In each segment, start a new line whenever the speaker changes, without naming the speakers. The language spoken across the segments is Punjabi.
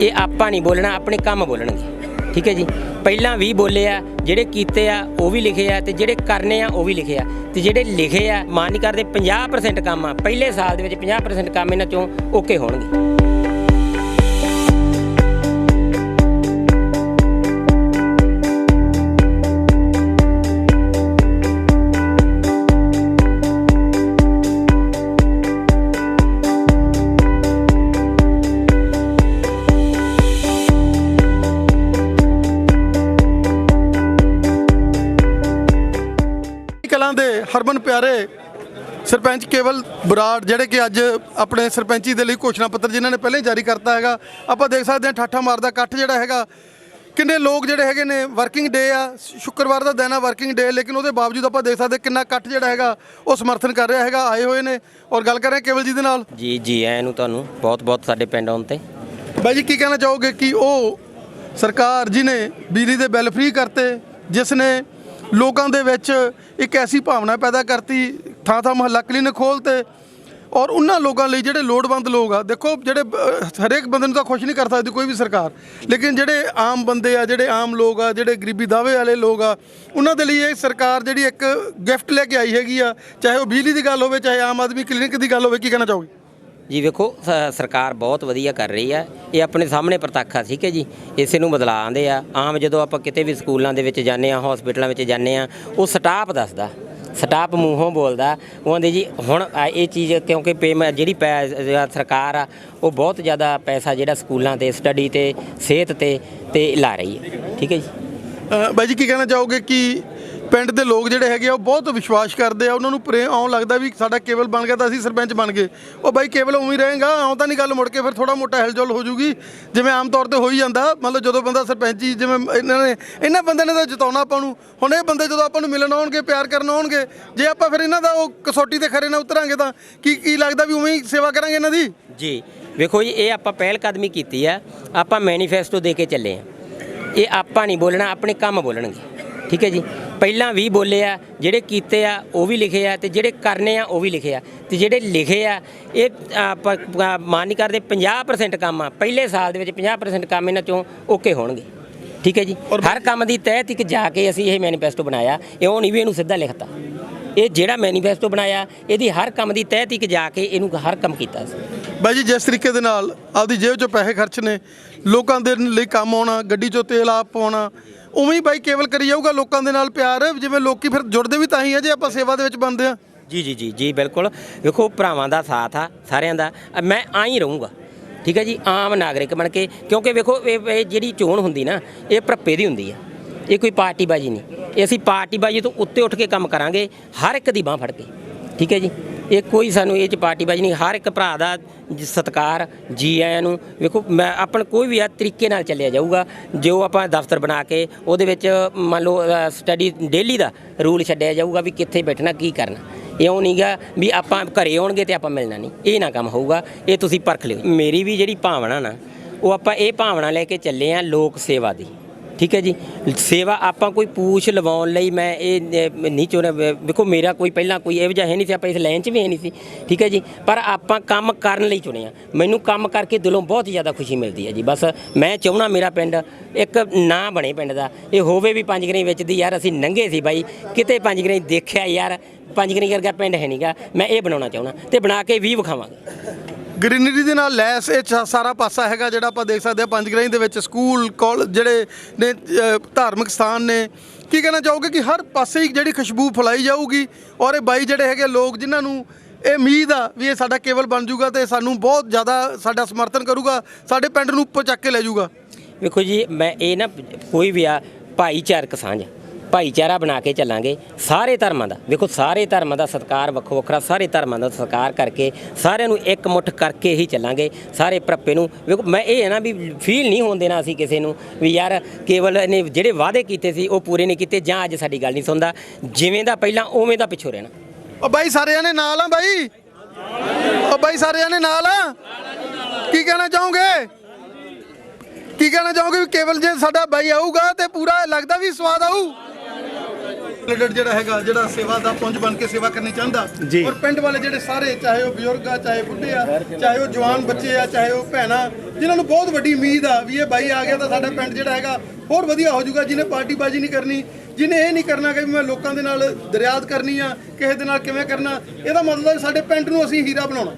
ਇਹ ਆਪਾਂ ਨਹੀਂ ਬੋਲਣਾ, ਆਪਣੇ ਕੰਮ ਬੋਲਣਗੇ। ਠੀਕ ਹੈ ਜੀ? ਪਹਿਲਾਂ ਵੀ ਬੋਲੇ ਆ, ਜਿਹੜੇ ਕੀਤੇ ਆ, ਉਹ ਵੀ ਲਿਖੇ ਆ, ਤੇ ਜਿਹੜੇ ਕਰਨੇ ਆ, ਉਹ ਵੀ ਲਿਖੇ ਆ। ਤੇ ਜਿਹੜੇ ਲਿਖੇ ਆ ਮਾਨ ਨਹੀਂ ਕਰਦੇ 50% ਕੰਮ ਆ, ਪਹਿਲੇ ਸਾਲ ਦੇ ਵਿੱਚ 50% ਕੰਮ ਇਹਨਾਂ ਚੋਂ ਓਕੇ ਹੋਣਗੇ।
ਸਰਪੰਚ ਕੇਵਲ ਬਰਾੜ ਜਿਹੜੇ ਕਿ ਅੱਜ ਆਪਣੇ ਸਰਪੰਚੀ ਦੇ ਲਈ ਘੋਸ਼ਣਾ ਪੱਤਰ ਜਿਨ੍ਹਾਂ ਨੇ ਪਹਿਲਾਂ ਹੀ ਜਾਰੀ ਕਰਤਾ ਹੈਗਾ ਆਪਾਂ ਦੇਖ ਸਕਦੇ ਹਾਂ ਠਾਠਾ ਮਾਰਦਾ ਇਕੱਠ ਜਿਹੜਾ ਹੈਗਾ। ਕਿੰਨੇ ਲੋਕ ਜਿਹੜੇ ਹੈਗੇ ਨੇ ਵਰਕਿੰਗ ਡੇ ਆ ਸ਼ੁੱਕਰਵਾਰ ਦਾ ਦਿਨ ਆ ਵਰਕਿੰਗ ਡੇ ਲੇਕਿਨ ਉਹਦੇ ਬਾਵਜੂਦ ਆਪਾਂ ਦੇਖ ਸਕਦੇ ਕਿੰਨਾ ਇਕੱਠ ਜਿਹੜਾ ਹੈਗਾ ਉਹ ਸਮਰਥਨ ਕਰ ਰਿਹਾ ਹੈਗਾ ਆਏ ਹੋਏ ਨੇ। ਔਰ ਗੱਲ ਕਰ ਰਹੇ ਕੇਵਲ ਜੀ ਦੇ ਨਾਲ।
ਜੀ ਜੀ ਆਇਆਂ ਨੂੰ ਤੁਹਾਨੂੰ ਬਹੁਤ ਬਹੁਤ ਸਾਡੇ ਪਿੰਡ ਆਉਣ ਤੇ।
ਬਾਈ ਜੀ ਕੀ ਕਹਿਣਾ ਚਾਹੋਗੇ ਕਿ ਉਹ ਸਰਕਾਰ ਜਿਨੇ ਬਿਜਲੀ ਦੇ ਬਿੱਲ ਫ੍ਰੀ ਕਰਤੇ ਜਿਸ ਨੇ ਲੋਕਾਂ ਦੇ ਵਿੱਚ ਇੱਕ ਐਸੀ ਭਾਵਨਾ ਪੈਦਾ ਕਰਤੀ ਥਾਂ ਥਾਂ ਮਹੱਲਾ ਕਲੀਨਿਕ ਖੋਲ੍ਹਤੇ ਔਰ ਉਹਨਾਂ ਲੋਕਾਂ ਲਈ ਜਿਹੜੇ ਲੋੜਵੰਦ ਲੋਕ ਆ, ਦੇਖੋ ਜਿਹੜੇ ਹਰੇਕ ਬੰਦੇ ਨੂੰ ਤਾਂ ਖੁਸ਼ ਨਹੀਂ ਕਰ ਸਕਦੀ ਕੋਈ ਵੀ ਸਰਕਾਰ। ਲੇਕਿਨ ਜਿਹੜੇ ਆਮ ਬੰਦੇ ਆ, ਜਿਹੜੇ ਆਮ ਲੋਕ ਆ, ਜਿਹੜੇ ਗਰੀਬੀ ਦਾਅਵੇ ਵਾਲੇ ਲੋਕ ਆ, ਉਹਨਾਂ ਦੇ ਲਈ ਇਹ ਸਰਕਾਰ ਜਿਹੜੀ ਇੱਕ ਗਿਫਟ ਲੈ ਕੇ ਆਈ ਹੈਗੀ ਆ, ਚਾਹੇ ਉਹ ਬਿਜਲੀ ਦੀ ਗੱਲ ਹੋਵੇ, ਚਾਹੇ ਆਮ ਆਦਮੀ ਕਲੀਨਿਕ ਦੀ ਗੱਲ ਹੋਵੇ, ਕੀ ਕਹਿਣਾ ਚਾਹੋਗੇ?
ਜੀ ਵੇਖੋ ਸਰਕਾਰ ਬਹੁਤ ਵਧੀਆ ਕਰ ਰਹੀ ਆ। ਇਹ ਆਪਣੇ ਸਾਹਮਣੇ ਪ੍ਰਤੱਖ ਆ, ਠੀਕ ਹੈ ਜੀ। ਇਸੇ ਨੂੰ ਬਦਲਾ ਆਂਦੇ ਆ। ਆਮ ਜਦੋਂ ਆਪਾਂ ਕਿਤੇ ਵੀ ਸਕੂਲਾਂ ਦੇ ਵਿੱਚ ਜਾਂਦੇ ਆ ਹਸਪੀਟਲਾਂ ਵਿੱਚ ਜਾਂਦੇ ਆ, ਉਹ ਸਟਾਫ ਦੱਸਦਾ। ਸਟਾਫ ਮੂੰਹੋਂ ਬੋਲਦਾ। ਉਹ ਆਂਦੇ ਜੀ ਹੁਣ ਆ ਇਹ ਚੀਜ਼ ਕਿਉਂਕਿ ਪੇਮੈਂਟ ਜਿਹੜੀ ਪੈ- ਜਿਹੜਾ ਸਰਕਾਰ ਆ ਉਹ ਬਹੁਤ ਜ਼ਿਆਦਾ ਪੈਸਾ ਜਿਹੜਾ ਸਕੂਲਾਂ ਤੇ ਸਟੱਡੀ ਤੇ ਸਿਹਤ ਤੇ ਤੇ ਲਾ ਰਹੀ ਹੈ। ਠੀਕ ਹੈ ਜੀ?
ਅ, ਬਾਈ ਜੀ ਕੀ ਕਹਿਣਾ ਚਾਹੋਗੇ ਕਿ ਪਿੰਡ ਦੇ ਲੋਕ ਜਿਹੜੇ ਹੈਗੇ ਆ, ਉਹ ਬਹੁਤ ਵਿਸ਼ਵਾਸ ਕਰਦੇ ਆ, ਉਹਨਾਂ ਨੂੰ ਪ੍ਰੇਮ ਆਉਣ ਲੱਗਦਾ ਵੀ ਸਾਡਾ ਕੇਵਲ ਬਣ ਗਿਆ ਤਾਂ ਅਸੀਂ ਸਰਪੰਚ ਬਣ ਗਏ। ਉਹ ਬਾਈ ਕੇਵਲ ਉਵੇਂ ਹੀ ਰਹੇਗਾ ਆਉਂ ਤਾਂ ਨਹੀਂ ਗੱਲ ਮੁੜ ਕੇ ਫਿਰ ਥੋੜਾ ਮੋਟਾ ਹਿਲਜੁਲ ਹੋ ਜੂਗੀ। ਜਿਵੇਂ ਆਮ ਤੌਰ ਤੇ ਹੋ ਹੀ ਜਾਂਦਾ ਮਤਲਬ ਜਦੋਂ ਬੰਦਾ ਸਰਪੰਚ ਸਰਪੰਚੀ, ਜਿਵੇਂ ਇਹਨਾਂ ਨੇ, ਇਹਨਾਂ ਬੰਦੇ ਨੇ ਤਾਂ ਜਿਤਾਉਣਾ ਆਪਾਂ ਨੂੰ। ਹੁਣ ਇਹ ਬੰਦੇ ਜਦੋਂ ਆਪਾਂ ਨੂੰ ਮਿਲਣ ਆਉਣਗੇ, ਪਿਆਰ ਕਰਨ ਆਉਣਗੇ, ਜੇ ਆਪਾਂ ਫਿਰ ਇਹਨਾਂ ਦਾ ਉਹ ਕਸੌਟੀ ਤੇ ਖਰੇ ਨਾ ਉਤਰਾਂਗੇ ਤਾਂ ਕੀ ਕੀ ਲੱਗਦਾ ਵੀ ਉਵੇਂ ਹੀ ਸੇਵਾ ਕਰਾਂਗੇ ਇਹਨਾਂ ਦੀ?
ਜੀ, ਵੇਖੋ ਜੀ, ਇਹ ਆਪਾਂ ਪਹਿਲ ਕਦਮੀ ਕੀਤੀ ਆ, ਆਪਾਂ ਮੈਨੀਫੈਸਟੋ ਦੇ ਕੇ ਚੱਲੇ ਆ। ਇਹ ਆਪਾਂ ਨਹੀਂ ਬੋਲਣਾ, ਆਪਣੇ ਕੰਮ ਬੋਲਣਗੇ। ਠੀਕ ਹੈ ਜੀ? ਪਹਿਲਾਂ ਵੀ ਬੋਲੇ ਆ ਜਿਹੜੇ ਕੀਤੇ ਆ ਉਹ ਵੀ ਲਿਖੇ ਆ ਤੇ ਜਿਹੜੇ ਕਰਨੇ ਆ ਉਹ ਵੀ ਲਿਖੇ ਆ। ਤੇ ਜਿਹੜੇ ਲਿਖੇ ਆ ਇਹ ਮਾਨ ਨਹੀਂ ਕਰਦੇ 50% ਕੰਮ ਆ। ਪਹਿਲੇ ਸਾਲ ਦੇ ਵਿੱਚ 50% ਕੰਮ ਇਹਨਾਂ ਚੋਂ ਓਕੇ ਹੋਣਗੇ। ਠੀਕ ਹੈ ਜੀ? ਹਰ ਕੰਮ ਦੀ ਤਹਿ ਤੱਕ ਜਾ ਕੇ ਅਸੀਂ ਇਹ ਮੈਨੀਫੈਸਟੋ ਬਣਾਇਆ। ਇਹ ਉਹ ਨਹੀਂ ਵੀ ਇਹਨੂੰ ਸਿੱਧਾ ਲਿਖਤਾ। ਇਹ ਜਿਹੜਾ ਮੈਨੀਫੈਸਟੋ ਬਣਾਇਆ ਇਹਦੀ ਹਰ ਕੰਮ ਦੀ ਤਹਿ ਤੱਕ ਜਾ ਕੇ ਇਹਨੂੰ ਹਰ ਕੰਮ ਕੀਤਾ ਸੀ।
ਬਾਈ ਜੀ ਜਿਸ ਤਰੀਕੇ ਦੇ ਨਾਲ ਆਪਦੀ ਜੇਬ 'ਚੋਂ ਪੈਸੇ ਖਰਚ ਨੇ ਲੋਕਾਂ ਦੇ ਲਈ ਕੰਮ ਆਉਣਾ ਗੱਡੀ 'ਚੋਂ ਤੇਲ ਆਪ ਪਾਉਣਾ ਉਵੇਂ ਹੀ ਬਾਈ ਕੇਵਲ ਕਰੀ ਜਾਊਗਾ ਲੋਕਾਂ ਦੇ ਨਾਲ ਪਿਆਰ, ਜਿਵੇਂ ਲੋਕੀ ਫਿਰ ਜੁੜਦੇ ਵੀ ਤਾਂ ਹੀ ਆ ਜੇ ਆਪਾਂ ਸੇਵਾ ਦੇ ਵਿੱਚ ਬੰਦੇ ਆ।
ਜੀ ਜੀ ਜੀ ਜੀ, ਬਿਲਕੁਲ। ਵੇਖੋ, ਭਰਾਵਾਂ ਦਾ ਸਾਥ ਆ, ਸਾਰਿਆਂ ਦਾ। ਮੈਂ ਆ ਹੀ ਰਹੂੰਗਾ। ਠੀਕ ਹੈ ਜੀ? ਆਮ ਨਾਗਰਿਕ ਬਣ ਕੇ, ਕਿਉਂਕਿ ਵੇਖੋ, ਇਹ ਇਹ ਜਿਹੜੀ ਚੋਣ ਹੁੰਦੀ ਨਾ, ਇਹ ਭਰਪੇ ਦੀ ਹੁੰਦੀ ਆ। ਇਹ ਕੋਈ ਪਾਰਟੀਬਾਜੀ ਨਹੀਂ। ਇਹ ਅਸੀਂ ਪਾਰਟੀਬਾਜੀ ਤੋਂ ਉੱਤੇ ਉੱਠ ਕੇ ਕੰਮ ਕਰਾਂਗੇ, ਹਰ ਇੱਕ ਦੀ ਬਾਹ ਫੜ ਕੇ। ਠੀਕ ਹੈ ਜੀ? ਇਹ ਕੋਈ ਸਾਨੂੰ ਇਹ ਚ ਪਾਰਟੀਬਾਜੀ ਨਹੀਂ, ਹਰ ਇੱਕ ਭਰਾ ਦਾ ਜ- ਸਤਿਕਾਰ ਜੀ ਆਇਆਂ ਨੂੰ। ਵੇਖੋ, ਮੈਂ ਆਪਣ ਕੋਈ ਵੀ ਆ ਤਰੀਕੇ ਨਾਲ ਚੱਲਿਆ ਜਾਊਗਾ, ਜੋ ਆਪਾਂ ਦਫ਼ਤਰ ਬਣਾ ਕੇ ਉਹਦੇ ਵਿੱਚ ਮੰਨ ਲਓ ਸਟੱਡੀ ਡੇਲੀ ਦਾ ਰੂਲ ਛੱਡਿਆ ਜਾਊਗਾ ਵੀ ਕਿੱਥੇ ਬੈਠਣਾ, ਕੀ ਕਰਨਾ। ਇਉਂ ਨਹੀਂਗਾ ਵੀ ਆਪਾਂ ਘਰੇ ਆਉਣਗੇ ਤੇ ਆਪਾਂ ਮਿਲਣਾ ਨਹੀਂ ਇਹ ਨਾ ਕੰਮ ਹੋਊਗਾ, ਇਹ ਤੁਸੀਂ ਪਰਖ ਲਿਓ। ਮੇਰੀ ਵੀ ਜਿਹੜੀ ਭਾਵਨਾ ਨਾ, ਉਹ ਆਪਾਂ ਇਹ ਭਾਵਨਾ ਲੈ ਕੇ ਚੱਲੇ ਆ ਲੋਕ ਸੇਵਾ ਦੀ। ਠੀਕ ਹੈ ਜੀ। ਸੇਵਾ ਆਪਾਂ ਕੋਈ ਪੂਛ ਲਵਾਉਣ ਲਈ ਮੈਂ ਇਹ ਨਹੀਂ ਚਾਹੁੰਦਾ ਵੇ- ਵੇਖੋ ਮੇਰਾ ਕੋਈ ਪਹਿਲਾਂ ਕੋਈ ਇਹੋ ਜਿਹਾ ਹੈ ਨਹੀਂ ਸੀ, ਆਪਾਂ ਇਸ ਲਾਈਨ 'ਚ ਵੀ ਹੈ ਨਹੀਂ ਸੀ। ਠੀਕ ਹੈ ਜੀ। ਪਰ ਆਪਾਂ ਕੰਮ ਕਰਨ ਲਈ ਚੁਣੇ ਚੁਣਿਆ। ਮੈਨੂੰ ਕੰਮ ਕਰਕੇ ਦਿਲੋਂ ਬਹੁਤ ਜ਼ਿਆਦਾ ਖੁਸ਼ੀ ਮਿਲਦੀ ਹੈ ਜੀ। ਬਸ ਮੈਂ ਚਾਹੁੰਦਾ ਮੇਰਾ ਪਿੰਡ ਇੱਕ ਨਾਂ ਬਣੇ ਪਿੰਡ ਦਾ। ਇਹ ਹੋਵੇ ਵੀ ਪੰਜ ਪੰਜਗਰੀ ਵਿੱਚ ਦੀ ਯਾਰ ਅਸੀਂ ਨੰਗੇ ਸੀ ਬਾਈ। ਕਿਤੇ ਪੰਜ ਪੰਜਗਰੀ ਦੇਖਿਆ ਯਾਰ, ਪੰਜਗਰੀ ਵਰਗਾ ਪਿੰਡ ਹੈ ਨਹੀਂਗਾ ਮੈਂ ਇਹ ਬਣਾਉਣਾ ਚਾਹੁੰਦਾ ਤੇ ਬਣਾ ਕੇ ਵੀ ਵਿਖਾਵਾਂਗੇ।
ਗ੍ਰੀਨਰੀ ਦੇ ਨਾਲ ਲੈਸ ਇਹ ਚ- ਸਾਰਾ ਪਾਸਾ ਹੈਗਾ ਜਿਹੜਾ ਆਪਾਂ ਦੇਖ ਸਕਦੇ ਹਾਂ ਪੰਜਗਰਾਈ ਦੇ ਵਿੱਚ ਸਕੂਲ ਕਾਲਜ ਜਿਹੜੇ ਨੇ ਅ, ਧਾਰਮਿਕ ਸਥਾਨ ਨੇ। ਕੀ ਕਹਿਣਾ ਚਾਹੋਗੇ ਕਿ ਹਰ ਪਾਸੇ ਹੀ ਜਿਹੜੀ ਖੁਸ਼ਬੂ ਫੈਲਾਈ ਜਾਊਗੀ ਔਰ ਇਹ ਬਾਈ ਜਿਹੜੇ ਹੈਗੇ ਲੋਕ ਜਿਨ੍ਹਾਂ ਨੂੰ ਇਹ ਉਮੀਦ ਆ ਵੀ ਇਹ ਸਾਡਾ ਕੇਵਲ ਬਣ ਜਾਊਗਾ ਤੇ ਸਾਨੂੰ ਬਹੁਤ ਜ਼ਿਆਦਾ ਸਾਡਾ ਸਮਰਥਨ ਕਰੂਗਾ ਸਾਡੇ ਪਿੰਡ ਨੂੰ ਉੱਪਰ ਚੱਕ ਕੇ ਲੈ ਜਾਊਗਾ?
ਵੇਖੋ ਜੀ ਮੈਂ ਇਹ ਨਾ ਕੋਈ ਵੀ ਆ ਭਾਈਚਾਰਕ ਸਾਂਝ ਭਾਈਚਾਰਾ ਬਣਾ ਕੇ ਚੱਲਾਂਗੇ ਸਾਰੇ ਧਰਮਾਂ ਦਾ। ਵੇਖੋ ਸਾਰੇ ਧਰਮਾਂ ਦਾ ਸਤਿਕਾਰ ਵੱਖੋ ਵੱਖਰਾ, ਸਾਰੇ ਧਰਮਾਂ ਦਾ ਸਤਿਕਾਰ ਕਰਕੇ ਸਾਰਿਆਂ ਨੂੰ ਇੱਕ ਮੁੱਠ ਕਰਕੇ ਹੀ ਚੱਲਾਂਗੇ, ਸਾਰੇ ਪ੍ਰੱਪੇ ਨੂੰ। ਵੇਖੋ, ਮੈਂ ਇਹ ਹੈ ਨਾ ਵੀ ਫੀਲ ਨਹੀਂ ਹੋਣ ਦੇਣਾ ਅਸੀਂ ਕਿਸੇ ਨੂੰ ਵੀ ਯਾਰ ਕੇਵਲ ਨੇ ਜਿਹੜੇ ਵਾਅਦੇ ਕੀਤੇ ਸੀ, ਉਹ ਪੂਰੇ ਨਹੀਂ ਕੀਤੇ, ਜਾਂ ਅੱਜ ਸਾਡੀ ਗੱਲ ਨਹੀਂ ਸੁਣਦਾ। ਜਿਵੇਂ ਦਾ ਪਹਿਲਾਂ, ਉਵੇਂ ਦਾ ਪਿੱਛੋਂ ਰਹਿਣਾ।
ਉਹ ਬਾਈ ਸਾਰੇ ਜਾਣੇ ਨਾਲ ਆ ਬਾਈ? ਉਹ ਬਾਈ ਸਾਰੇ ਜਾਣੇ ਨਾਲ ਆ? ਕੀ ਕਹਿਣਾ ਚਾਹੋਗੇ? ਕੀ ਕਹਿਣਾ ਚਾਹੋਗੇ ਵੀ ਕੇਵਲ ਜੇ ਸਾਡਾ ਬਾਈ ਆਊਗਾ ਤੇ ਪੂਰਾ ਲੱਗਦਾ ਵੀ ਸਵਾਦ ਆਊ? ਲੀਡਰ ਜਿਹੜਾ ਹੈਗਾ ਜਿਹੜਾ ਸੇਵਾ ਦਾ ਪੁੰਜ ਬਣ ਕੇ ਸੇਵਾ ਕਰਨੀ ਚਾਹੁੰਦਾ
ਜੀ।
ਔਰ ਪਿੰਡ ਵਾਲੇ ਜਿਹੜੇ ਸਾਰੇ ਚਾਹੇ ਉਹ ਬਜ਼ੁਰਗ ਆ ਚਾਹੇ ਬੁੱਢੇ ਆ ਚਾਹੇ ਉਹ ਜਵਾਨ ਬੱਚੇ ਆ ਚਾਹੇ ਉਹ ਭੈਣਾਂ ਜਿਨ੍ਹਾਂ ਨੂੰ ਬਹੁਤ ਵੱਡੀ ਉਮੀਦ ਆ ਵੀ ਇਹ ਬਾਈ ਆ ਗਿਆ ਤਾਂ ਸਾਡਾ ਪਿੰਡ ਜਿਹੜਾ ਹੈਗਾ ਹੋਰ ਵਧੀਆ ਹੋ ਜਾਊਗਾ ਜਿਹਨੇ ਪਾਰਟੀ ਬਾਜੀ ਨਹੀਂ ਕਰਨੀ ਜਿਹਨੇ ਇਹ ਨਹੀਂ ਕਰਨਾ ਕਿ ਵੀ ਮੈਂ ਲੋਕਾਂ ਦੇ ਨਾਲ ਦਰਿਆਦ ਕਰਨੀ ਆ ਕਿਸੇ ਦੇ ਨਾਲ ਕਿਵੇਂ ਕਰਨਾ ਇਹਦਾ ਮਤਲਬ ਹੈ ਸਾਡੇ ਪਿੰਡ ਨੂੰ ਅਸੀਂ ਹੀਰਾ ਬਣਾਉਣਾ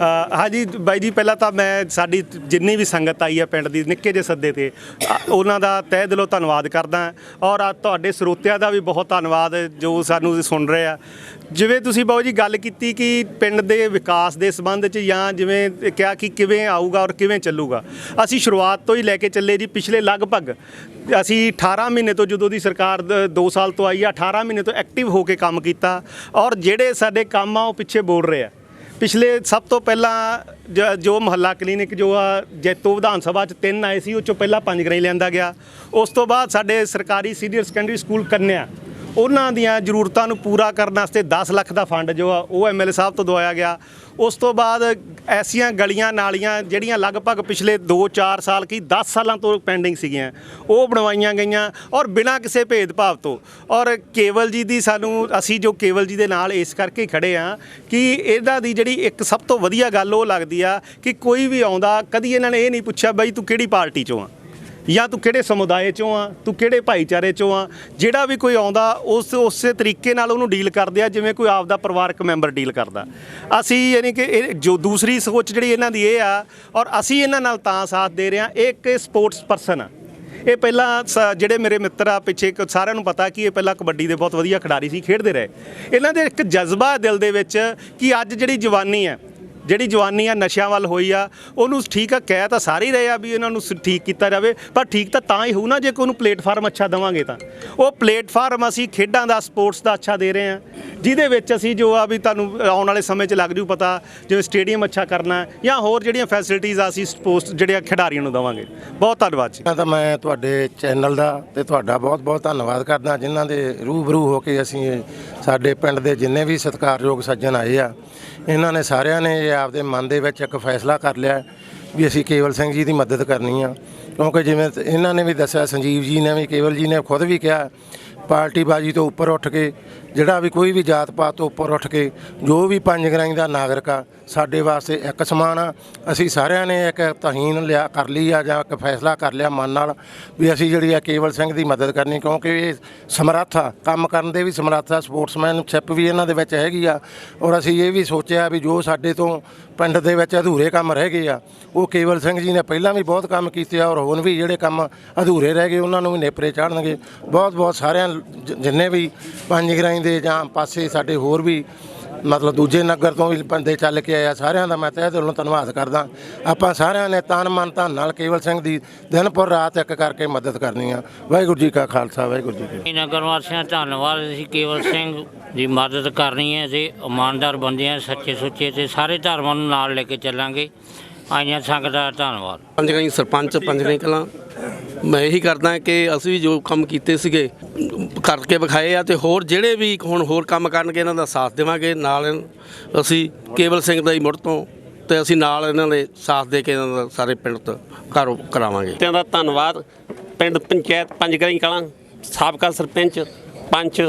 ਹਾਂਜੀ, ਬਾਈ ਜੀ, ਪਹਿਲਾਂ ਤਾਂ ਮੈਂ ਸਾਡੀ ਜਿੰਨੀ ਵੀ ਸੰਗਤ ਆਈ ਹੈ ਪਿੰਡ ਦੀ, ਨਿੱਕੇ ਜਿਹੇ ਸੱਦੇ ਤੇ ਉਹਨਾਂ ਦਾ ਤਹਿ ਦਿਲੋਂ ਧੰਨਵਾਦ ਕਰਦਾ ਔਰ ਆ ਤੁਹਾਡੇ ਸਰੋਤਿਆਂ ਦਾ ਵੀ ਬਹੁਤ ਧੰਨਵਾਦ ਜੋ ਸਾਨੂੰ ਸੁਣ ਰਹੇ ਆ। ਜਿਵੇਂ ਤੁਸੀਂ ਬਾਊ ਜੀ ਗੱਲ ਕੀਤੀ ਕਿ ਪਿੰਡ ਦੇ ਵਿਕਾਸ ਦੇ ਸੰਬੰਧ 'ਚ ਜਾਂ ਜਿਵੇਂ ਕਿਹਾ ਕਿ ਕਿਵੇਂ ਆਊਗਾ ਔਰ ਕਿਵੇਂ ਚੱਲੂਗਾ। ਅਸੀਂ ਸ਼ੁਰੂਆਤ ਤੋਂ ਹੀ ਲੈ ਕੇ ਚੱਲੇ ਜੀ, ਪਿਛਲੇ ਲਗਭਗ ਅਸੀਂ 18 ਮਹੀਨੇ ਤੋਂ ਜਦੋਂ ਦੀ ਸਰਕਾਰ 2 ਸਾਲ ਤੋਂ ਆਈ ਆ 18 ਮਹੀਨੇ ਤੋਂ ਐਕਟਿਵ ਹੋ ਕੇ ਕੰਮ ਕੀਤਾ। ਔਰ ਜਿਹੜੇ ਸਾਡੇ ਕੰਮ ਆ, ਉਹ ਪਿੱਛੇ ਬੋਲ ਰਹੇ ਆ। ਪਿਛਲੇ ਸਭ ਤੋਂ ਪਹਿਲਾਂ ਜ- ਜੋ ਮਹੱਲਾ ਕਲੀਨਿਕ ਜੋ ਆ ਜੈਤੋ ਵਿਧਾਨ ਸਭਾ ਚ ਤਿੰਨ ਆਏ ਸੀ, ਉਹ ਚੋਂ ਪਹਿਲਾਂ ਪੰਜ ਗਰਾਈ ਲਿਆਂਦਾ ਗਿਆ। ਉਸ ਤੋਂ ਬਾਅਦ ਸਾਡੇ ਸਰਕਾਰੀ ਸੀਨੀਅਰ ਸੈਕੰਡਰੀ ਸਕੂਲ ਕੰਨਿਆ। ਉਹਨਾਂ ਦੀਆਂ ਜ਼ਰੂਰਤਾਂ ਨੂੰ ਪੂਰਾ ਕਰਨ ਵਾਸਤੇ 10 ਲੱਖ ਦਾ ਫੰਡ ਜੋ ਆ, ਉਹ ਐਮਐਲਏ ਸਾਹਿਬ ਤੋਂ ਦਵਾਇਆ ਗਿਆ। ਉਸ ਤੋਂ ਬਾਅਦ ਐਸੀਆਂ ਗਲੀਆਂ ਨਾਲੀਆਂ ਜਿਹੜੀਆਂ ਲਗਭਗ ਪਿਛਲੇ 2-4 ਸਾਲ ਕੀ 10 ਸਾਲਾਂ ਤੋਂ ਪੈਂਡਿੰਗ ਸੀਗੀਆਂ, ਉਹ ਬਣਵਾਈਆਂ ਗਈਆਂ ਔਰ ਬਿਨਾਂ ਕਿਸੇ ਭੇਦਭਾਵ ਤੋਂ। ਔਰ ਕੇਵਲ ਜੀ ਦੀ ਸਾਨੂੰ, ਅਸੀਂ ਜੋ ਕੇਵਲ ਜੀ ਦੇ ਨਾਲ ਇਸ ਕਰਕੇ ਹੀ ਖੜੇ ਆ ਕਿ ਇਹਦਾ ਦੀ ਜਿਹੜੀ ਇੱਕ ਸਭ ਤੋਂ ਵਧੀਆ ਗੱਲ ਉਹ ਲੱਗਦੀ ਆ ਕਿ ਕੋਈ ਵੀ ਆਉਂਦਾ, ਕਦੀ ਇਹਨਾਂ ਨੇ ਇਹ ਨਹੀਂ ਪੁੱਛਿਆ ਬਈ ਤੂੰ ਕਿਹੜੀ ਪਾਰਟੀ ਚੋਂ ਆ? ਜਾਂ ਤੂੰ ਕਿਹੜੇ ਸਮੁਦਾਇ ਚੋਂ ਆ, ਤੂੰ ਕਿਹੜੇ ਭਾਈਚਾਰੇ ਚੋਂ ਆ, ਜਿਹੜਾ ਵੀ ਕੋਈ ਆਉਂਦਾ, ਉਸ, ਉਸੇ ਤਰੀਕੇ ਨਾਲ ਉਹਨੂੰ ਡੀਲ ਕਰਦੇ ਆ, ਜਿਵੇਂ ਕੋਈ ਆਪਦਾ ਪਰਿਵਾਰਕ ਮੈਂਬਰ ਡੀਲ ਕਰਦਾ। ਅਸੀਂ ਯਾਨੀ ਕਿ ਇਹ ਜੋ ਦੂਸਰੀ ਸੋਚ ਜਿਹੜੀ ਇਹਨਾਂ ਦੀ ਇਹ ਆ, ਔਰ ਅਸੀਂ ਇਹਨਾਂ ਨਾਲ ਤਾਂ ਸਾਥ ਦੇ ਰਹੇ ਆ, ਇਹ ਇੱਕ ਸਪੋਰਟਸ ਪਰਸਨ ਆ। ਇਹ ਪਹਿਲਾਂ ਸ- ਜਿਹੜੇ ਮੇਰੇ ਮਿੱਤਰ ਆ, ਪਿੱਛੇ ਇੱਕ ਸਾਰਿਆਂ ਨੂੰ ਪਤਾ ਕਿ ਇਹ ਪਹਿਲਾਂ ਕਬੱਡੀ ਦੇ ਬਹੁਤ ਵਧੀਆ ਖਿਡਾਰੀ ਸੀ, ਖੇਡਦੇ ਰਹੇ। ਇਹਨਾਂ ਦੇ ਇੱਕ ਜਜ਼ਬਾ ਦਿਲ ਦੇ ਵਿੱਚ ਕਿ ਅੱਜ ਜਿਹੜੀ ਜਵਾਨੀ ਹੈ ਜਿਹੜੀ ਜਵਾਨੀ ਆ, ਨਸ਼ਿਆਂ ਵੱਲ ਹੋਈ ਆ, ਉਹਨੂੰ ਠੀਕ ਆ, ਕਹਿ ਤਾਂ ਸਾਰੇ ਹੀ ਰਹੇ ਆ ਵੀ ਇਹਨਾਂ ਨੂੰ ਸ- ਠੀਕ ਕੀਤਾ ਜਾਵੇ, ਪਰ ਠੀਕ ਤਾਂ ਤਾਂ ਹੀ ਹੋਊ ਨਾ, ਜੇ ਕੋਈ ਉਹਨੂੰ ਪਲੇਟਫਾਰਮ ਅੱਛਾ ਦੇਵਾਂਗੇ ਤਾਂ। ਉਹ ਪਲੇਟਫਾਰਮ ਅਸੀਂ ਖੇਡਾਂ ਦਾ, ਸਪੋਰਟਸ ਦਾ ਅੱਛਾ ਦੇ ਰਹੇ ਆ, ਜਿਹਦੇ ਵਿੱਚ ਅਸੀਂ ਜੋ ਆ ਵੀ ਤੁਹਾਨੂੰ ਆਉਣ ਵਾਲੇ ਸਮੇਂ 'ਚ ਲੱਗ ਜੂ ਪਤਾ, ਜਿਵੇਂ ਸਟੇਡੀਅਮ ਅੱਛਾ ਕਰਨਾ ਹੈ, ਜਾਂ ਹੋਰ ਜਿਹੜੀਆਂ ਫੈਸਿਲਿਟੀਆਂ ਆ, ਅਸੀਂ ਸਪੋਰਟਸ ਜਿਹੜੇ ਖਿਡਾਰੀਆਂ ਨੂੰ ਦੇਵਾਂਗੇ। ਬਹੁਤ ਧੰਨਵਾਦ ਜੀ।
ਪਹਿਲਾਂ ਤਾਂ ਮੈਂ ਤੁਹਾਡੇ ਚੈਨਲ ਦਾ ਤੇ ਤੁਹਾਡਾ ਬਹੁਤ-ਬਹੁਤ ਧੰਨਵਾਦ ਕਰਦਾ, ਜਿਨ੍ਹਾਂ ਦੇ ਰੂਬਰੂ ਹੋ ਕੇ ਅਸੀਂ ਇਹ ਸਾਡੇ ਪਿੰਡ ਦੇ ਜਿੰਨੇ ਵੀ ਸਤਿਕਾਰਯੋਗ ਸੱਜਣ ਆਏ ਆ, ਇਹਨਾਂ ਨੇ ਸਾਰਿਆਂ ਨੇ ਇਹ ਆਪਦੇ ਮਨ ਦੇ ਵਿੱਚ ਇੱਕ ਫੈਸਲਾ ਕਰ ਲਿਆ ਵੀ ਅਸੀਂ ਕੇਵਲ ਸਿੰਘ ਜੀ ਦੀ ਮਦਦ ਕਰਨੀ ਆ। ਕਿਉਂਕਿ ਜਿਵੇਂ ਇਹਨਾਂ ਨੇ ਵੀ ਦੱਸਿਆ, ਸੰਜੀਵ ਜੀ ਨੇ ਵੀ, ਕੇਵਲ ਜੀ ਨੇ ਖੁਦ ਵੀ ਕਿਹਾ ਪਾਰਟੀ ਬਾਜੀ ਤੋਂ ਉੱਪਰ ਉੱਠ ਕੇ ਜਿਹੜਾ ਵੀ ਕੋਈ ਵੀ ਜਾਤ ਪਾਤ ਤੋਂ ਉੱਪਰ ਉੱਠ ਕੇ ਜੋ ਵੀ ਪੰਜ ਗਰਾਈ ਦਾ ਨਾਗਰਿਕ ਆ, ਸਾਡੇ ਵਾਸਤੇ ਇੱਕ ਸਮਾਨ ਆ। ਅਸੀਂ ਸਾਰਿਆਂ ਨੇ ਇੱਕ ਤਹੀਨ ਲਿਆ, ਕਰ ਲਈ ਆ ਜਾਂ ਇੱਕ ਫੈਸਲਾ ਕਰ ਲਿਆ ਮਨ ਨਾਲ ਵੀ ਅਸੀਂ ਜਿਹੜੀ ਆ ਕੇਵਲ ਸਿੰਘ ਦੀ ਮਦਦ ਕਰਨੀ, ਕਿਉਂਕਿ ਇਹ ਸਮਰੱਥ ਆ। ਕੰਮ ਕਰਨ ਦੇ ਵੀ ਸਮਰੱਥ ਆ ਸਪੋਰਟਸਮੈਨਸ਼ਿਪ ਵੀ ਇਹਨਾਂ ਦੇ ਵਿੱਚ ਹੈਗੀ ਆ। ਔਰ ਅਸੀਂ ਇਹ ਵੀ ਸੋਚਿਆ ਵੀ ਜੋ ਸਾਡੇ ਤੋਂ ਪਿੰਡ ਦੇ ਵਿੱਚ ਅਧੂਰੇ ਕੰਮ ਰਹਿ ਗਏ ਆ, ਉਹ ਕੇਵਲ ਸਿੰਘ ਜੀ ਨੇ ਪਹਿਲਾਂ ਵੀ ਬਹੁਤ ਕੰਮ ਕੀਤੇ ਆ ਔਰ ਹੁਣ ਵੀ ਜਿਹੜੇ ਕੰਮ ਅਧੂਰੇ ਰਹਿ ਗਏ, ਉਹਨਾਂ ਨੂੰ ਵੀ ਨੇਪਰੇ ਚਾੜਨਗੇ ਬਹੁਤ ਬਹੁਤ ਸਾਰਿਆਂ ਜਿੰਨੇ ਵੀ ਪੰਜ ਗਰਾਈ ਦੇ ਜਾਂ ਪਾਸੇ ਸਾਡੇ ਹੋਰ ਵੀ ਮਤਲਬ ਦੂਜੇ ਨਗਰ ਤੋਂ ਵੀ ਬੰਦੇ ਚੱਲ ਕੇ ਆਏ ਆ ਸਾਰਿਆਂ ਦਾ ਮੈਂ ਤਹਿ ਦਿਲੋਂ ਧੰਨਵਾਦ ਕਰਦਾ। ਆਪਾਂ ਸਾਰਿਆਂ ਨੇ ਤਨ ਮਨ ਧਨ ਨਾਲ ਕੇਵਲ ਸਿੰਘ ਦੀ ਦਿਨ ਪਰ ਰਾਤ ਇੱਕ ਕਰਕੇ ਮਦਦ ਕਰਨੀ ਆ। ਵਾਹਿਗੁਰੂ ਜੀ ਕਾ ਖਾਲਸਾ, ਵਾਹਿਗੁਰੂ ਜੀ ਕੀ
ਨਗਰ ਵਾਸੀਆਂ ਦਾ ਧੰਨਵਾਦ, ਅਸੀਂ ਕੇਵਲ ਸਿੰਘ ਦੀ ਮਦਦ ਕਰਨੀ ਹੈ ਤੇ ਇਮਾਨਦਾਰ ਬੰਦੇ ਆ, ਸੱਚੇ ਸੁੱਚੇ ਤੇ ਸਾਰੇ ਧਰਮਾਂ ਨੂੰ ਨਾਲ ਲੈ ਕੇ ਚੱਲਾਂਗੇ। ਆਈਆਂ ਸੰਗਤ ਦਾ ਧੰਨਵਾਦ।
ਪੰਜਗਾਈ ਸਰਪੰਚ ਪੰਜਗਾਈ ਕਲਾਂ। ਮੈਂ ਇਹੀ ਕਰਦਾ ਕਿ ਅਸੀਂ ਵੀ ਜੋ ਕੰਮ ਕੀਤੇ ਸੀਗੇ ਕਰਕੇ ਵਿਖਾਏ ਆ ਤੇ ਹੋਰ ਜਿਹੜੇ ਵੀ ਹੁਣ ਹੋਰ ਕੰਮ ਕਰਨਗੇ ਇਹਨਾਂ ਦਾ ਸਾਥ ਦੇਵਾਂਗੇ। ਨਾਲ ਅਸੀਂ ਕੇਵਲ ਸਿੰਘ ਦਾ ਹੀ ਮੁੜ ਤੋਂ ਤੇ ਅਸੀਂ ਨਾਲ ਇਹਨਾਂ ਦੇ ਸਾਥ ਦੇ ਕੇ ਇਹਨਾਂ ਦਾ ਸਾਰੇ ਪਿੰਡ ਤੋਂ ਘਰ ਕਰਾਵਾਂਗੇ।
ਤੇ ਦਾ ਧੰਨਵਾਦ। ਪਿੰਡ ਪੰਚਾਇਤ ਪੰਜਗਰਾਈ ਕਲਾਂ ਸਾਬਕਾ ਸਰਪੰਚ ਪੰਚ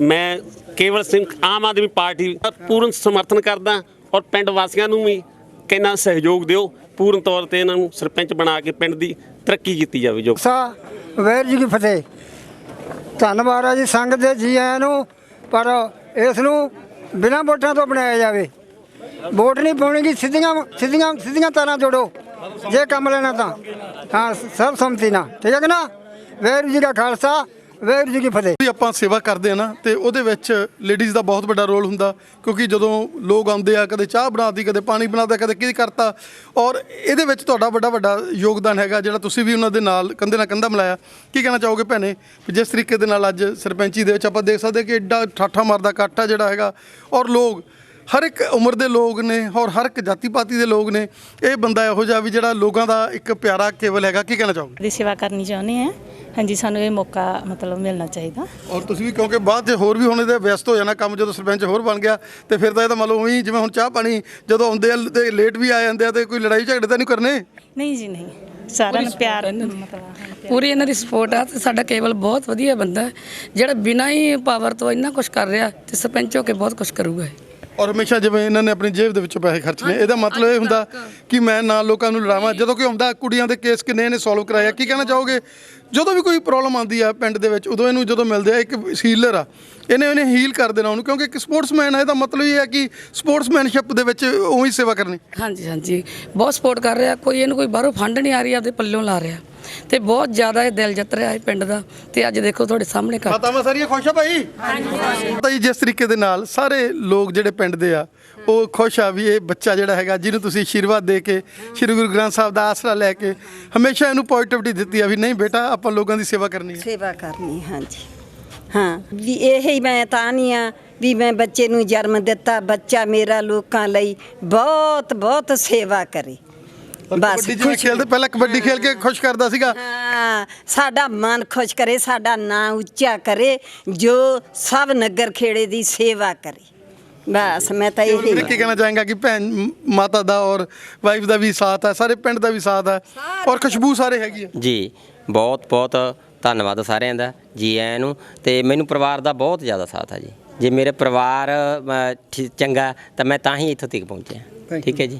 ਮੈਂ ਕੇਵਲ ਸਿੰਘ ਆਮ ਆਦਮੀ ਪਾਰਟੀ ਦਾ ਪੂਰਨ ਸਮਰਥਨ ਕਰਦਾ ਔਰ ਪਿੰਡ ਵਾਸੀਆਂ ਨੂੰ ਵੀ ਕਹਿੰਦਾ ਸਹਿਯੋਗ ਦਿਓ, ਪੂਰਨ ਤੌਰ ਤੇ ਇਹਨਾਂ ਨੂੰ ਸਰਪੰਚ ਬਣਾ ਕੇ ਪਿੰਡ ਦੀ ਤਰੱਕੀ ਕੀਤੀ ਜਾਵੇ, ਜੋ
ਸਾ ਵੈਰ ਜੀ ਕੀ ਫਤਿਹ। ਧੰਨਵਾਦ ਹੈ ਜੀ, ਸੰਗਤ ਦੇ ਜੀ ਆਇਆਂ ਨੂੰ, ਪਰ ਇਸ ਨੂੰ ਬਿਨਾਂ ਵੋਟਾਂ ਤੋਂ ਬਣਾਇਆ ਜਾਵੇ। ਵੋਟ ਨਹੀਂ ਪਾਉਣੀਗੀ, ਸਿੱਧੀਆਂ ਸਿੱਧੀਆਂ ਸਿੱਧੀਆਂ ਤਾਰਾਂ ਜੋੜੋ। ਜੇ ਕੰਮ ਲੈਣਾ ਤਾਂ। ਹਾਂ ਸਰਬ ਸੰਮਤੀ ਨਾਲ। ਠੀਕ ਹੈ ਨਾ? ਵੈਰ ਜੀ ਦਾ ਖਾਲਸਾ। ਵੈਰ ਜੀ ਕੀ ਫਤਿਹ।
ਵੀ ਆਪਾਂ ਸੇਵਾ ਕਰਦੇ ਆ ਨਾ, ਤੇ ਉਹਦੇ ਵਿੱਚ ਲੇਡੀਜ਼ ਦਾ ਬਹੁਤ ਵੱਡਾ ਰੋਲ ਹੁੰਦਾ, ਕਿਉਂਕਿ ਜਦੋਂ ਲੋਕ ਆਉਂਦੇ ਆ, ਕਦੇ ਚਾਹ ਬਣਾਤੀ, ਕਦੇ ਪਾਣੀ ਬਣਾਤਾ, ਕਦੇ ਕੀ ਕਰਤਾ, ਔਰ ਇਹਦੇ ਵਿੱਚ ਤੁਹਾਡਾ ਵੱਡਾ ਵੱਡਾ ਯੋਗਦਾਨ ਹੈਗਾ, ਜਿਹੜਾ ਤੁਸੀਂ ਵੀ ਉਹਨਾਂ ਦੇ ਨਾਲ ਕੰਧੇ ਨਾਲ ਕੰਧਾ ਮਿਲਾਇਆ। ਕੀ ਕਹਿਣਾ ਚਾਹੋਗੇ ਭੈਣੇ? ਵੀ ਜਿਸ ਤਰੀਕੇ ਦੇ ਨਾਲ ਅੱਜ ਸਰਪੰਚੀ ਦੇ ਵਿੱਚ ਆਪਾਂ ਦੇਖ ਸਕਦੇ ਕਿ ਐਡਾ ਠਾਠਾ ਮਾਰਦਾ ਇਕੱਠ ਆ ਜਿਹੜਾ ਹੈਗਾ, ਔਰ ਲੋਕ ਹਰ ਇੱਕ ਉਮਰ ਦੇ ਲੋਕ ਨੇ ਔਰ ਹਰ ਇੱਕ ਜਾਤੀ ਪਾਤੀ ਦੇ ਲੋਕ ਨੇ ਇਹ ਬੰਦਾ ਇਹੋ ਜਿਹਾ ਵੀ ਜਿਹੜਾ ਲੋਕਾਂ ਦਾ ਇੱਕ ਪਿਆਰਾ ਕੇਵਲ ਹੈਗਾ ਕੀ ਕਹਿਣਾ ਚਾਹੋਗੇ?
ਦੀ ਸੇਵਾ ਕਰਨੀ ਚਾਹੁੰਦੇ ਆ ਹਾਂਜੀ ਸਾਨੂੰ ਇਹ ਮੌਕਾ ਮਤਲਬ ਮਿਲਣਾ ਚਾਹੀਦਾ।
ਔਰ ਤੁਸੀਂ ਵੀ ਕਿਉਂਕਿ ਬਾਅਦ 'ਚ ਹੋਰ ਵੀ ਹੁਣ ਇਹਦੇ ਵਿਅਸਤ ਹੋ ਜਾਣਾ ਕੰਮ ਜਦੋਂ ਸਰਪੰਚ ਹੋਰ ਬਣ ਗਿਆ ਤੇ ਫਿਰ ਤਾਂ ਇਹ ਤਾਂ ਮੰਨ ਲਓ ਉਹੀ ਜਿਵੇਂ ਹੁਣ ਚਾਹ ਪਾਣੀ ਜਦੋਂ ਆਉਂਦੇ ਆ ਤੇ ਲੇਟ ਵੀ ਆ ਜਾਂਦੇ ਆ ਤੇ ਕੋਈ ਲੜਾਈ ਝਗੜੇ ਤਾਂ ਨਹੀਂ ਕਰਨੇ?
ਨਹੀਂ ਜੀ ਨਹੀਂ। ਸਾਰਿਆਂ ਨੂੰ ਪਿਆਰ ਮਤਲਬ
ਪੂਰੀ ਇਹਨਾਂ ਦੀ ਸਪੋਰਟ ਆ ਤੇ ਸਾਡਾ ਕੇਵਲ ਬਹੁਤ ਵਧੀਆ ਬੰਦਾ ਹੈ ਜਿਹੜਾ ਬਿਨਾਂ ਹੀ ਪਾਵਰ ਤੋਂ ਇੰਨਾ ਕੁਝ ਕਰ ਰਿਹਾ ਤੇ ਸਰਪੰਚ ਹੋ ਕੇ ਬਹੁਤ ਕੁਝ ਕਰੂਗਾ।
ਔਰ ਹਮੇਸ਼ਾ ਜਿਵੇਂ ਇਹਨਾਂ ਨੇ ਆਪਣੀ ਜੇਬ ਦੇ ਵਿੱਚੋਂ ਪੈਸੇ ਖਰਚਣੇ ਇਹਦਾ ਮਤਲਬ ਇਹ ਹੁੰਦਾ ਕਿ ਮੈਂ ਨਾਲ ਲੋਕਾਂ ਨੂੰ ਲੜਾਵਾਂ ਜਦੋਂ ਕੋਈ ਆਉਂਦਾ ਕੁੜੀਆਂ ਦੇ ਕੇਸ ਕਿੰਨੇ ਇਹਨੇ ਸੋਲਵ ਕਰਾਇਆ ਕੀ ਕਹਿਣਾ ਚਾਹੋਗੇ? ਜਦੋਂ ਵੀ ਕੋਈ ਪ੍ਰੋਬਲਮ ਆਉਂਦੀ ਆ ਪਿੰਡ ਦੇ ਵਿੱਚ ਉਦੋਂ ਇਹਨੂੰ ਜਦੋਂ ਮਿਲਦੇ ਆ ਇੱਕ ਹੀਲਰ ਆ ਇਹਨੇ ਇਹਨੇ ਹੀਲ ਕਰ ਦੇਣਾ ਉਹਨੂੰ ਕਿਉਂਕਿ ਇੱਕ ਸਪੋਰਟਸਮੈਨ ਆ ਇਹਦਾ ਮਤਲਬ ਇਹ ਹੈ ਕਿ ਸਪੋਰਟਸਮੈਨਸ਼ਿਪ ਦੇ ਵਿੱਚ ਉਹੀ ਸੇਵਾ ਕਰਨੀ।
ਹਾਂਜੀ ਹਾਂਜੀ। ਬਹੁਤ ਸਪੋਰਟ ਕਰ ਰਿਹਾ ਕੋਈ ਇਹਨੂੰ ਕੋਈ ਬਾਹਰੋਂ ਫੰਡ ਨਹੀਂ ਆ ਰਹੀ ਆਪਦੇ ਪੱਲਿਓਂ ਲਾ ਰਿਹਾ। ਤੇ ਬਹੁਤ ਜ਼ਿਆਦਾ ਇਹ ਦਿਲ ਜਿੱਤ ਰਿਹਾ ਇਹ ਪਿੰਡ ਦਾ। ਤੇ ਅੱਜ ਦੇਖੋ ਤੁਹਾਡੇ ਸਾਹਮਣੇ ਕਰ
ਮਾਤਾਵਾਂ ਸਾਰੀਆਂ ਖੁਸ਼ ਆ ਭਾਈ? ਹਾਂਜੀ ਤਾਂ ਜੀ ਜਿਸ ਤਰੀਕੇ ਦੇ ਨਾਲ ਸਾਰੇ ਲੋਕ ਜਿਹੜੇ ਪਿੰਡ ਦੇ ਆ ਉਹ ਖੁਸ਼ ਆ ਵੀ ਇਹ ਬੱਚਾ ਜਿਹੜਾ ਹੈਗਾ ਜਿਹਨੂੰ ਤੁਸੀਂ ਆਸ਼ੀਰਵਾਦ ਦੇ ਕੇ ਸ੍ਰੀ ਗੁਰੂ ਗ੍ਰੰਥ ਸਾਹਿਬ ਦਾ ਆਸਰਾ ਲੈ ਕੇ ਹਮੇਸ਼ਾ ਇਹਨੂੰ ਪੋਜ਼ਿਟਿਵਿਟੀ ਦਿੱਤੀ ਆ ਵੀ ਨਹੀਂ ਬੇਟਾ ਆਪਾਂ ਲੋਕਾਂ ਦੀ ਸੇਵਾ ਕਰਨੀ ਹੈ।
ਸੇਵਾ ਕਰਨੀ ਹਾਂਜੀ। ਹਾਂ ਵੀ ਇਹ ਹੀ ਮੈਂ ਤਾਂ ਨਹੀਂ ਆ ਵੀ ਮੈਂ ਬੱਚੇ ਨੂੰ ਜਨਮ ਦਿੱਤਾ ਬੱਚਾ ਮੇਰਾ ਲੋਕਾਂ ਲਈ ਬਹੁਤ ਬਹੁਤ ਸੇਵਾ ਕਰੇ। ਬਸ
ਕਬੱਡੀ ਜਿਵੇਂ
ਖੁਸ਼
ਖੇਲਦੇ ਪਹਿਲਾਂ ਕਬੱਡੀ ਖੇਲ ਕੇ ਖੁਸ਼ ਕਰਦਾ ਸੀਗਾ।
ਹਾਂ ਸਾਡਾ ਮਨ ਖੁਸ਼ ਕਰੇ ਸਾਡਾ ਨਾਂ ਉੱਚਾ ਕਰੇ ਜੋ ਸਭ ਨਗਰ ਖੇੜੇ ਦੀ ਸੇਵਾ ਕਰੇ। ਬਸ ਮੈਂ ਤਾਂ ਇਹ
ਵੀਰੇ ਕੀ ਕਹਿਣਾ ਚਾਹਾਂਗਾ ਕਿ ਭੈਣ ਮਾਤਾ ਦਾ ਔਰ ਵਾਈਫ ਦਾ ਵੀ ਸਾਥ ਹੈ ਸਾਰੇ ਪਿੰਡ ਦਾ ਵੀ ਸਾਥ ਹੈ ਔਰ ਖੁਸ਼ਬੂ ਸਾਰੇ ਹੈਗੀ ਹੈ।
ਜੀ ਬਹੁਤ ਬਹੁਤ ਧੰਨਵਾਦ ਸਾਰਿਆਂ ਦਾ ਜੀ ਆਇਆਂ ਨੂੰ ਤੇ ਮੈਨੂੰ ਪਰਿਵਾਰ ਦਾ ਬਹੁਤ ਜ਼ਿਆਦਾ ਸਾਥ ਆ ਜੀ। ਜੇ ਮੇਰੇ ਪਰਿਵਾਰ ਅ, ਠੀ- ਚੰਗਾ ਤਾਂ ਮੈਂ ਤਾਂ ਹੀ ਇੱਥੋਂ ਤੱਕ ਪਹੁੰਚਿਆ। ਠੀਕ ਹੈ ਜੀ।